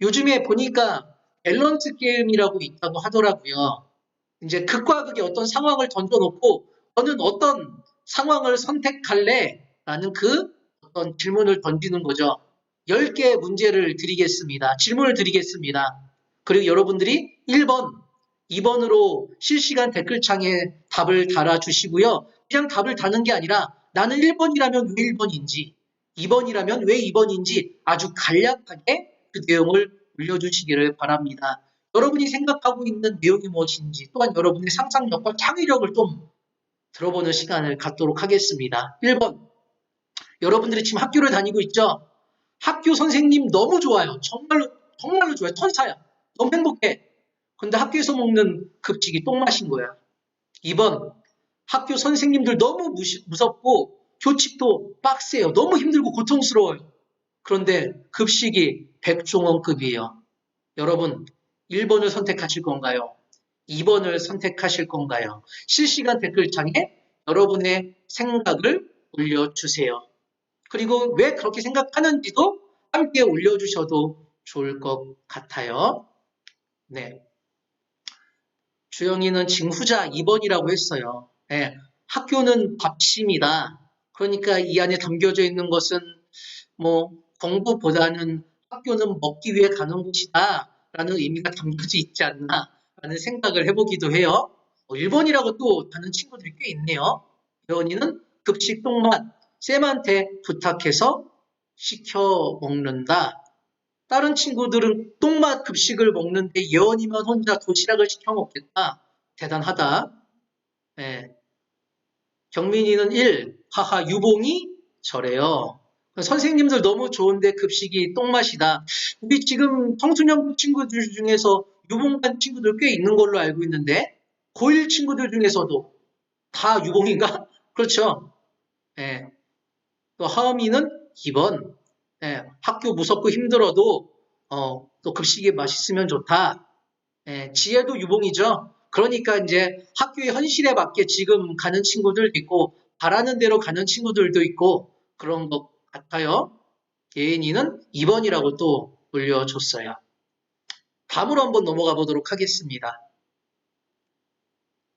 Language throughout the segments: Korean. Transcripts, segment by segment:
요즘에 보니까 밸런스 게임이라고 있다고 하더라고요. 이제 극과 극의 어떤 상황을 던져놓고 너는 어떤 상황을 선택할래? 라는 그 어떤 질문을 던지는 거죠. 10개의 문제를 드리겠습니다. 질문을 드리겠습니다. 그리고 여러분들이 1번, 2번으로 실시간 댓글창에 답을 달아주시고요. 그냥 답을 다는 게 아니라 나는 1번이라면 왜 1번인지, 2번이라면 왜 2번인지 아주 간략하게 그 내용을 올려주시기를 바랍니다. 여러분이 생각하고 있는 내용이 무엇인지 또한 여러분의 상상력과 창의력을 좀 들어보는 시간을 갖도록 하겠습니다. 1번. 여러분들이 지금 학교를 다니고 있죠? 학교 선생님 너무 좋아요. 정말로, 정말로 좋아요. 천사야. 너무 행복해. 근데 학교에서 먹는 급식이 똥맛인 거야. 2번. 학교 선생님들 너무 무시, 무섭고 교칙도 빡세요. 너무 힘들고 고통스러워요. 그런데 급식이 백종원급이에요. 여러분, 1번을 선택하실 건가요? 2번을 선택하실 건가요? 실시간 댓글창에 여러분의 생각을 올려주세요. 그리고 왜 그렇게 생각하는지도 함께 올려주셔도 좋을 것 같아요. 네. 주영이는 지금 후자 2번이라고 했어요. 네. 학교는 밥심이다. 그러니까 이 안에 담겨져 있는 것은 뭐 공부보다는 학교는 먹기 위해 가는 곳이다. 라는 의미가 담겨져 있지 않나 라는 생각을 해보기도 해요. 1번이라고 또 다는 친구들이 꽤 있네요. 예원이는 급식 똥맛 쌤한테 부탁해서 시켜 먹는다. 다른 친구들은 똥맛 급식을 먹는데 예원이만 혼자 도시락을 시켜 먹겠다. 대단하다. 네. 경민이는 1. 하하 유봉이 저래요. 선생님들 너무 좋은데 급식이 똥맛이다. 우리 지금 청소년 친구들 중에서 유봉반 친구들 꽤 있는 걸로 알고 있는데 고1 친구들 중에서도 다 유봉인가? 그렇죠. 예. 또 하음이는 2번. 예. 학교 무섭고 힘들어도 어, 또 급식이 맛있으면 좋다. 예. 지혜도 유봉이죠. 그러니까 이제 학교의 현실에 맞게 지금 가는 친구들도 있고 바라는 대로 가는 친구들도 있고 그런 것 같아요. 예인이는 2번이라고 또 올려줬어요. 다음으로 한번 넘어가 보도록 하겠습니다.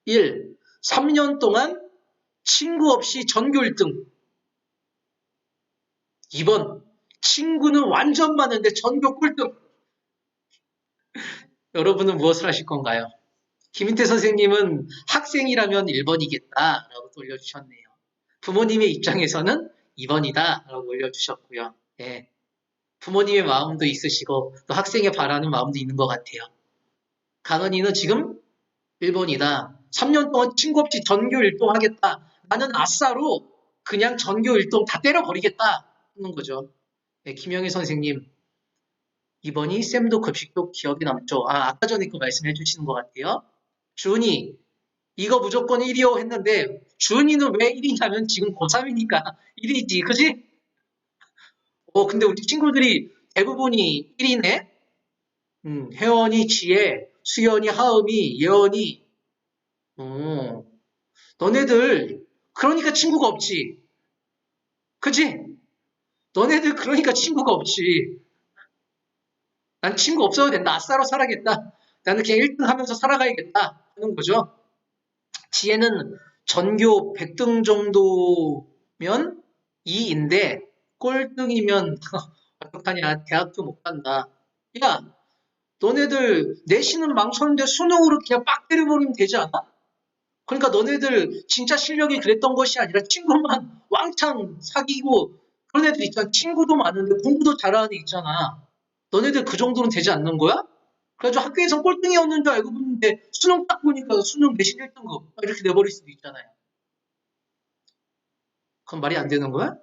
1. 3년 동안 친구 없이 전교 1등. 2번. 친구는 완전 많은데 전교 꼴등. 여러분은 무엇을 하실 건가요? 김인태 선생님은 학생이라면 1번이겠다 라고 또 올려주셨네요. 부모님의 입장에서는 2번이다 라고 올려주셨고요. 예. 부모님의 마음도 있으시고 또 학생의 바라는 마음도 있는 것 같아요. 강은이는 지금 1번이다. 3년 동안 친구 없이 전교 1동 하겠다. 나는 아싸로 그냥 전교 1동 다 때려버리겠다 하는 거죠. 네, 김영희 선생님 2번이 쌤도 급식도 기억에 남죠. 아, 아까 전에 그 말씀해 주시는 것 같아요. 주은이 이거 무조건 1이요 했는데 주은이는 왜 1이냐면 지금 고3이니까 1이지 그지? 어 근데 우리 친구들이 대부분이 1이네? 음, 혜원이 지혜 수연이 하음이 예원이. 어. 너네들 그러니까 친구가 없지. 그지? 너네들 그러니까 친구가 없지. 난 친구 없어도 된다. 아싸로 살아겠다. 나는 그냥 1등 하면서 살아가야겠다. 하는 거죠. 지혜는 전교 100등 정도면 2인데 꼴등이면 어떡하냐 대학교 못 간다. 야 너네들 내신은 망쳤는데 수능으로 그냥 빡 때려버리면 되지 않아? 그러니까 너네들 진짜 실력이 그랬던 것이 아니라 친구만 왕창 사귀고 그런 애들 있잖아. 친구도 많은데 공부도 잘하는 애 있잖아. 너네들 그 정도는 되지 않는 거야? 그래가지고 학교에서 꼴등이었는 줄 알고 있는데 수능 딱 보니까 수능 내신 1등급 이렇게 내버릴 수도 있잖아요. 그건 말이 안 되는 거야?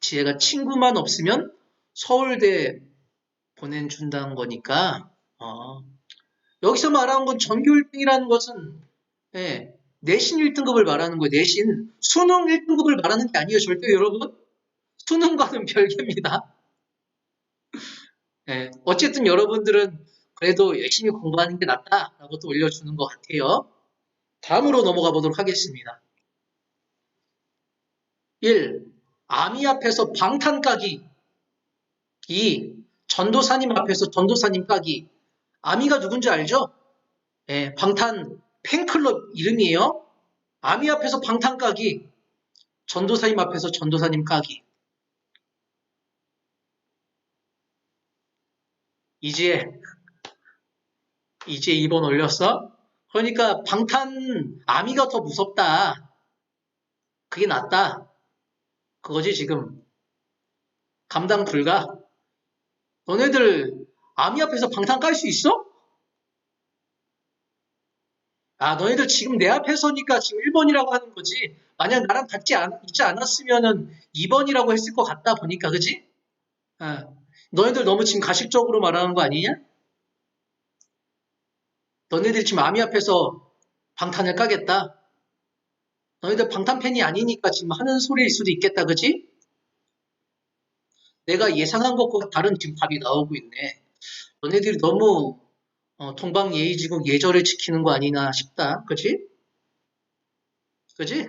지혜가 친구만 없으면 서울대 보내준다는 거니까 어. 여기서 말하는 건 전교 1등이라는 것은 예, 내신 1등급을 말하는 거예요. 내신 수능 1등급을 말하는 게 아니에요. 절대 여러분 수능과는 별개입니다. 예, 어쨌든 여러분들은 그래도 열심히 공부하는 게 낫다라고 또 올려주는 것 같아요. 다음으로 넘어가 보도록 하겠습니다. 1. 아미 앞에서 방탄 까기 2. 전도사님 앞에서 전도사님 까기. 아미가 누군지 알죠? 예, 방탄 팬클럽 이름이에요. 아미 앞에서 방탄 까기. 전도사님 앞에서 전도사님 까기. 이제 이제 2번 올렸어? 그러니까 방탄 아미가 더 무섭다. 그게 낫다. 그거지 지금. 감당 불가. 너네들 아미 앞에서 방탄 깔 수 있어? 아, 너희들 지금 내 앞에 서니까 지금 1번이라고 하는 거지. 만약 나랑 같이 안, 있지 않았으면은 2번이라고 했을 것 같다 보니까, 그지? 아, 너희들 너무 지금 가식적으로 말하는 거 아니냐? 너네들 지금 아미 앞에서 방탄을 까겠다. 너희들 방탄 팬이 아니니까 지금 하는 소리일 수도 있겠다, 그지? 내가 예상한 것과 다른 지금 답이 나오고 있네. 너네들이 너무 어, 동방예의지국 예절을 지키는 거 아니나 싶다. 그지? 그지?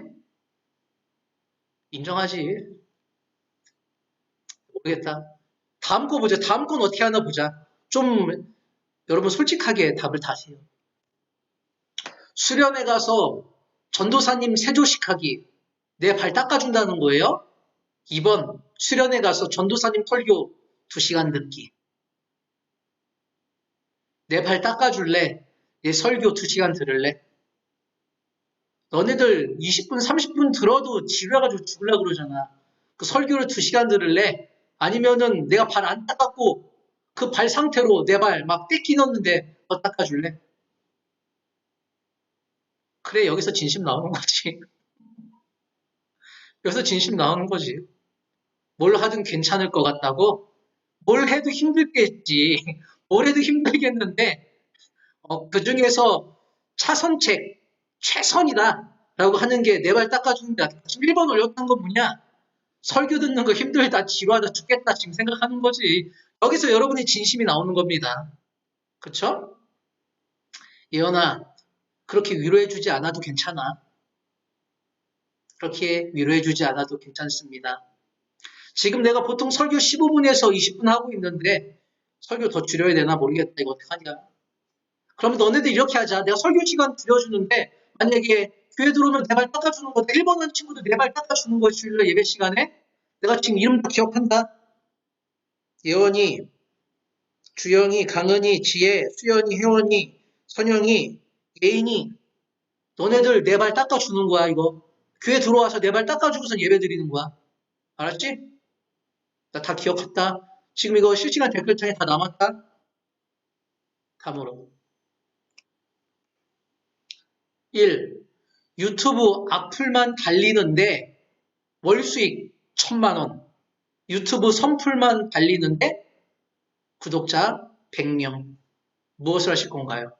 인정하지. 모르겠다. 다음 거 보자. 다음 건 어떻게 하나 보자. 좀 여러분 솔직하게 답을 다세요. 수련회 가서 전도사님 세조식 하기. 내 발 닦아준다는 거예요? 2번 수련회 가서 전도사님 설교 2시간 듣기. 내 발 닦아줄래? 내 설교 2시간 들을래? 너네들 20분, 30분 들어도 지루해가지고 죽을라 그러잖아. 그 설교를 2시간 들을래? 아니면은 내가 발 안 닦았고 그 발 상태로 내 발 막 떼끼 넣는데 너 닦아줄래? 그래, 여기서 진심 나오는 거지. 여기서 진심 나오는 거지. 뭘 하든 괜찮을 것 같다고? 뭘 해도 힘들겠지. 뭘 해도 힘들겠는데, 어, 그 중에서 차선책, 최선이다. 라고 하는 게 내 발 닦아준다. 지금 1번 올렸던 건 뭐냐? 설교 듣는 거 힘들다, 지루하다, 죽겠다, 지금 생각하는 거지. 여기서 여러분의 진심이 나오는 겁니다. 그쵸? 예언아, 그렇게 위로해주지 않아도 괜찮아. 그렇게 위로해주지 않아도 괜찮습니다. 지금 내가 보통 설교 15분에서 20분 하고 있는데 설교 더 줄여야 되나 모르겠다. 이거 어떡하냐. 그럼 너네들 이렇게 하자. 내가 설교 시간 줄여주는데 만약에 교회 들어오면 내 발 닦아주는 거, 1번 하는 친구들 내발 닦아주는 거 줄래 예배 시간에? 내가 지금 이름 다 기억한다. 예원이, 주영이, 강은이, 지혜, 수연이, 혜원이, 선영이, 예인이 너네들 내 발 닦아주는 거야 이거. 교회 들어와서 내 발 닦아주고서 예배 드리는 거야. 알았지? 나 다 기억했다. 지금 이거 실시간 댓글창에 다 남았다. 다음으로. 1. 유튜브 악플만 달리는데 월 수익 천만 원. 유튜브 선풀만 달리는데 구독자 100명. 무엇을 하실 건가요?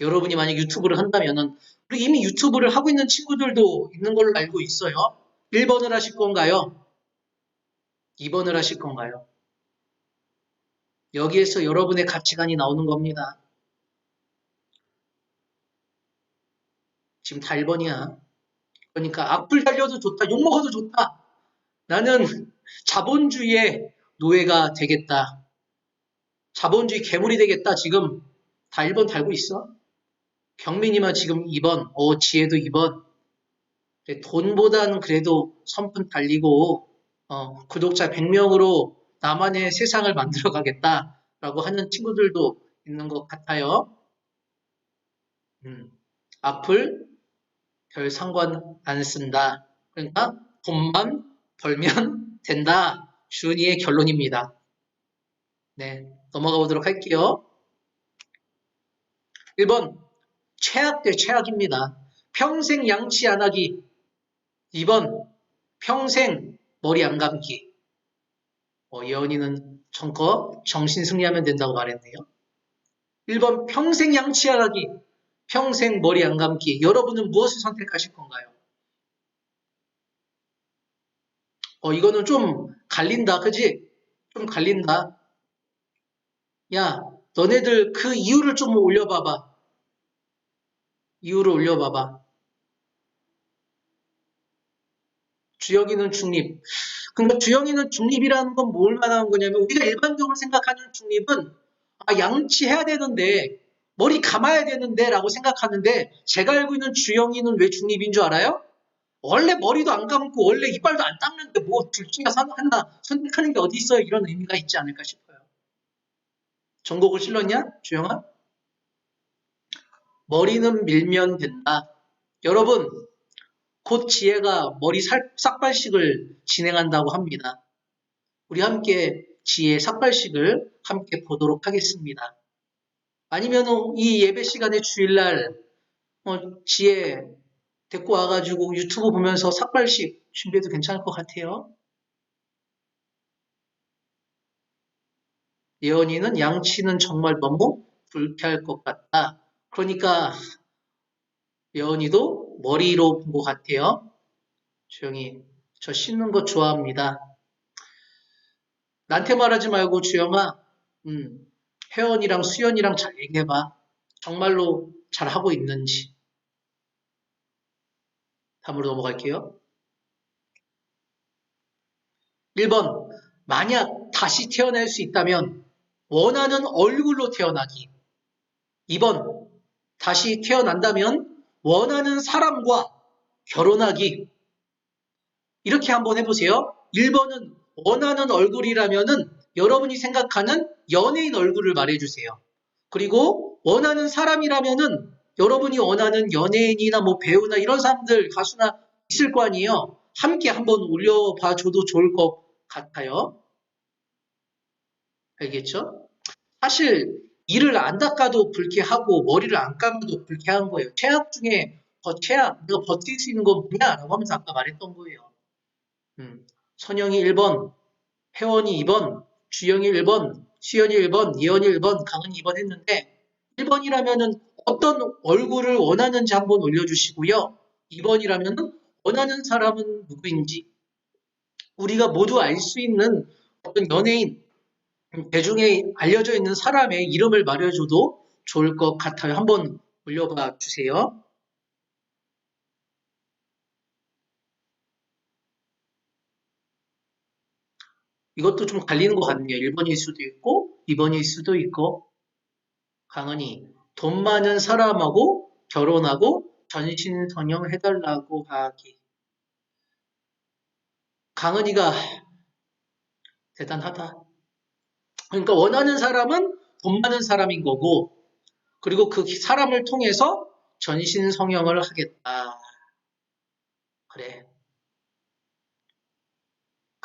여러분이 만약 유튜브를 한다면은 우리 이미 유튜브를 하고 있는 친구들도 있는 걸로 알고 있어요. 1번을 하실 건가요? 2번을 하실 건가요? 여기에서 여러분의 가치관이 나오는 겁니다. 지금 다 1번이야. 그러니까 악플 달려도 좋다, 욕먹어도 좋다. 나는 자본주의의 노예가 되겠다. 자본주의 괴물이 되겠다. 지금 다 1번 달고 있어. 경민이만 지금 2번, 어, 지혜도 2번. 돈보다는 그래도 선푼 달리고, 어, 구독자 100명으로 나만의 세상을 만들어 가겠다라고 하는 친구들도 있는 것 같아요. 음, 악플 별 상관 안 쓴다. 그러니까 돈만 벌면 된다. 준이의 결론입니다. 네, 넘어가 보도록 할게요. 1번 최악 대 최악입니다. 평생 양치 안 하기. 2번 평생 머리 안 감기. 어, 예언이는 정거 정신 승리하면 된다고 말했네요. 1번 평생 양치 안 하기. 평생 머리 안 감기. 여러분은 무엇을 선택하실 건가요? 어, 이거는 좀 갈린다. 그지? 좀 갈린다. 야, 너네들 그 이유를 좀 올려봐봐. 이유를 올려봐봐. 주혁이는 중립. 그러니까 주영이는 중립이라는 건 뭘 말하는 거냐면 우리가 일반적으로 생각하는 중립은 아, 양치해야 되는데 머리 감아야 되는데 라고 생각하는데 제가 알고 있는 주영이는 왜 중립인 줄 알아요? 원래 머리도 안 감고 원래 이빨도 안 닦는데 뭐 둘 중에 하나 선택하는 게 어디 있어요? 이런 의미가 있지 않을까 싶어요. 전곡을 실렀냐? 주영아? 머리는 밀면 된다. 여러분, 곧 지혜가 머리 살, 삭발식을 진행한다고 합니다. 우리 함께 지혜 삭발식을 함께 보도록 하겠습니다. 아니면 이 예배 시간에 주일날 어, 지혜 데리고 와가지고 유튜브 보면서 삭발식 준비해도 괜찮을 것 같아요. 예언이는 양치는 정말 너무 불쾌할 것 같다. 그러니까 예언이도 머리로 본 것 같아요. 주영이 저 씻는 거 좋아합니다. 나한테 말하지 말고 주영아 음, 혜원이랑 수연이랑 잘 얘기해봐. 정말로 잘 하고 있는지. 다음으로 넘어갈게요. 1번 만약 다시 태어날 수 있다면 원하는 얼굴로 태어나기. 2번 다시 태어난다면 원하는 사람과 결혼하기. 이렇게 한번 해보세요. 1번은 원하는 얼굴이라면은 여러분이 생각하는 연예인 얼굴을 말해주세요. 그리고 원하는 사람이라면은 여러분이 원하는 연예인이나 뭐 배우나 이런 사람들, 가수나 있을 거 아니에요. 함께 한번 올려봐 줘도 좋을 것 같아요. 알겠죠? 사실 이를 안 닦아도 불쾌하고 머리를 안 감아도 불쾌한 거예요. 최악 중에 더 최악, 내가 버틸 수 있는 건 뭐냐? 라고 하면서 아까 말했던 거예요. 음, 선영이 1번, 혜원이 2번, 주영이 1번, 수연이 1번, 예원이 1번, 강은이 2번 했는데 1번이라면은 어떤 얼굴을 원하는지 한번 올려주시고요. 2번이라면은 원하는 사람은 누구인지 우리가 모두 알 수 있는 어떤 연예인, 대중에 알려져 있는 사람의 이름을 말해줘도 좋을 것 같아요. 한번 올려봐 주세요. 이것도 좀 갈리는 것 같네요. 1번일 수도 있고 2번일 수도 있고 강은이 돈 많은 사람하고 결혼하고 전신 선영 해달라고 하기. 강은이가 대단하다. 그러니까 원하는 사람은 돈 많은 사람인 거고 그리고 그 사람을 통해서 전신 성형을 하겠다. 그래.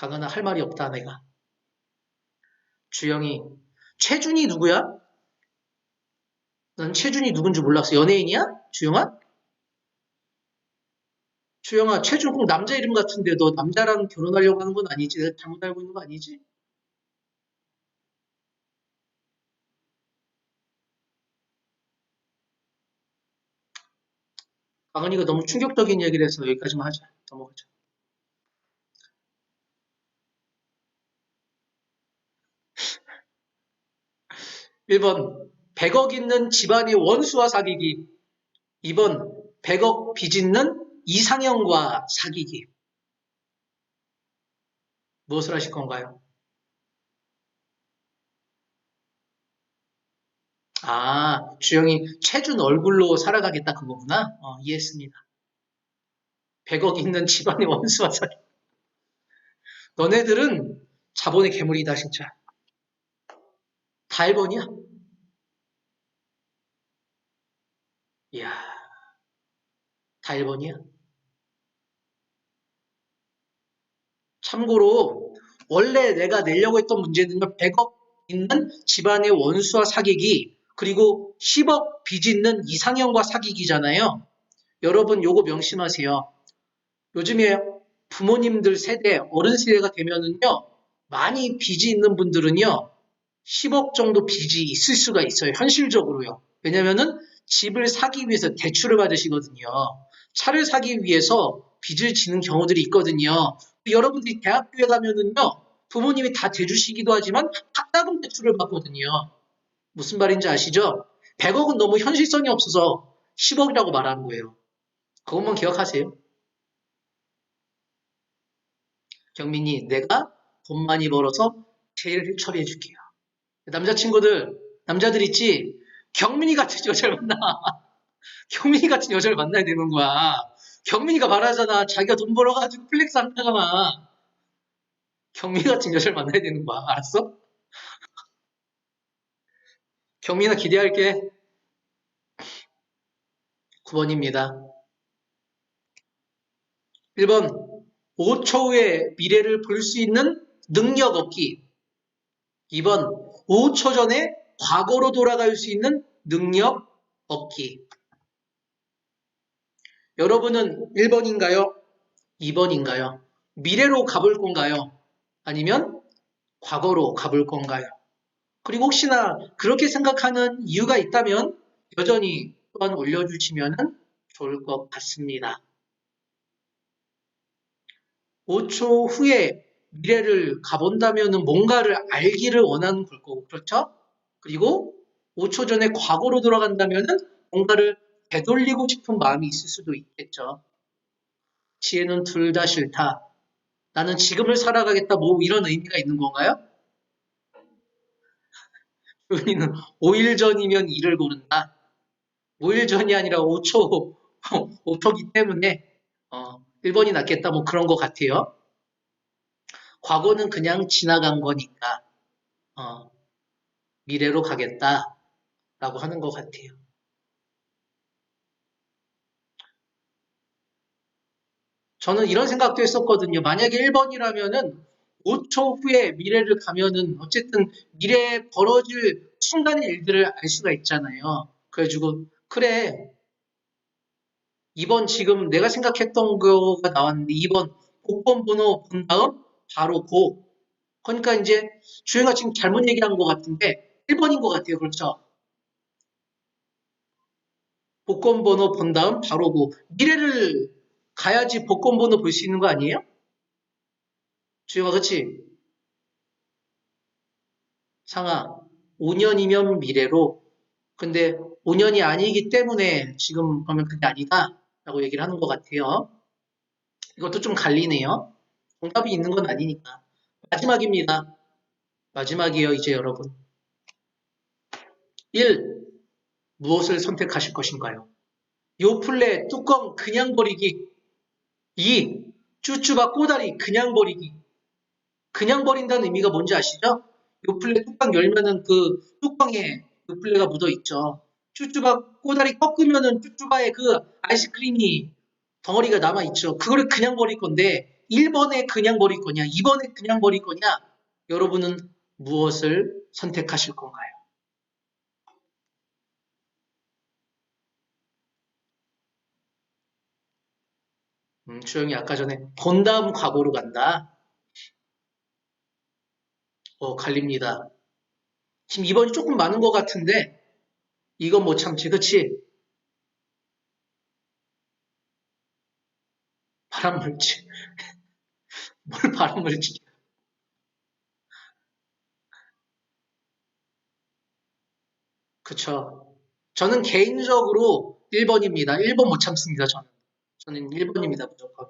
강은아 할 말이 없다 내가. 주영이 최준이 누구야? 난 최준이 누군지 몰랐어. 연예인이야? 주영아? 주영아, 최준 꼭 남자 이름 같은데 너 남자랑 결혼하려고 하는 건 아니지? 내가 잘못 알고 있는 거 아니지? 강은이가 너무 충격적인 얘기를 해서 여기까지만 하자. 넘어가자. 1번 100억 있는 집안의 원수와 사귀기 2번 100억 빚 있는 이상형과 사귀기 무엇을 하실 건가요? 아, 주영이 최준 얼굴로 살아가겠다 그거구나. 어, 이해했습니다. 100억 있는 집안의 원수와 사귀기 너네들은 자본의 괴물이다 진짜. 다 1번이야? 이야, 다 1번이야? 참고로 원래 내가 내려고 했던 문제는요. 100억 있는 집안의 원수와 사귀기 그리고 10억 빚 있는 이상형과 사귀기잖아요. 여러분 요거 명심하세요. 요즘에 부모님들 세대, 어른 세대가 되면은요. 많이 빚이 있는 분들은요. 10억 정도 빚이 있을 수가 있어요. 현실적으로요. 왜냐면은 집을 사기 위해서 대출을 받으시거든요. 차를 사기 위해서 빚을 지는 경우들이 있거든요. 여러분들이 대학교에 가면은요. 부모님이 다 대주시기도 하지만 학자금 대출을 받거든요. 무슨 말인지 아시죠? 100억은 너무 현실성이 없어서 10억이라고 말하는 거예요. 그것만 기억하세요. 경민이 내가 돈 많이 벌어서 제일 처리해 줄게요. 남자친구들, 남자들 있지? 경민이 같은 여자를 만나. 경민이 같은 여자를 만나야 되는 거야. 경민이가 말하잖아. 자기가 돈 벌어가지고 플렉스 한다가만. 경민이 같은 여자를 만나야 되는 거야. 알았어? 경민아 기대할게. 9번입니다. 1번 5초 후에 미래를 볼 수 있는 능력 얻기 2번 5초 전에 과거로 돌아갈 수 있는 능력 얻기 여러분은 1번인가요? 2번인가요? 미래로 가볼 건가요? 아니면 과거로 가볼 건가요? 그리고 혹시나 그렇게 생각하는 이유가 있다면 여전히 또한 올려주시면 좋을 것 같습니다. 5초 후에 미래를 가본다면 뭔가를 알기를 원하는 걸 거고, 그렇죠? 그리고 5초 전에 과거로 돌아간다면 뭔가를 되돌리고 싶은 마음이 있을 수도 있겠죠. 지혜는 둘 다 싫다. 나는 지금을 살아가겠다. 뭐 이런 의미가 있는 건가요? 우리는 5일 전이면 일을 고른다. 5일 전이 아니라 5초, 5초기 때문에 어, 1번이 낫겠다. 뭐 그런 것 같아요. 과거는 그냥 지나간 거니까 어, 미래로 가겠다라고 하는 것 같아요. 저는 이런 생각도 했었거든요. 만약에 1번이라면은 5초 후에 미래를 가면은 어쨌든 미래에 벌어질 순간의 일들을 알 수가 있잖아요. 그래가지고 그래 2번 지금 내가 생각했던 거가 나왔는데 2번 복권 번호 본 다음 바로 고 그러니까 이제 주영아 지금 잘못 얘기한 것 같은데 1번인 것 같아요. 그렇죠? 복권 번호 본 다음 바로 고 미래를 가야지 복권 번호 볼 수 있는 거 아니에요? 주영아 그치? 상아 5년이면 미래로 근데 5년이 아니기 때문에 지금 그러면 그게 아니다 라고 얘기를 하는 것 같아요. 이것도 좀 갈리네요. 정답이 있는 건 아니니까. 마지막입니다. 마지막이에요, 이제 여러분. 1. 무엇을 선택하실 것인가요? 요플레 뚜껑 그냥 버리기. 2. 쭈쭈바 꼬다리 그냥 버리기. 그냥 버린다는 의미가 뭔지 아시죠? 요플레 뚜껑 열면은 그 뚜껑에 요플레가 묻어 있죠. 쭈쭈바 꼬다리 꺾으면은 쭈쭈바의 그 아이스크림이 덩어리가 남아 있죠. 그거를 그냥 버릴 건데 1번에 그냥 버릴 거냐, 2번에 그냥 버릴 거냐, 여러분은 무엇을 선택하실 건가요? 음, 주영이 아까 전에 본 다음 과거로 간다. 어, 갈립니다. 지금 2번이 조금 많은 것 같은데 이건 못 참지, 그치? 바람 물지. 뭘 바람 물지? 그쵸. 저는 개인적으로 1번입니다. 1번 못 참습니다, 저는. 저는 1번입니다, 무조건.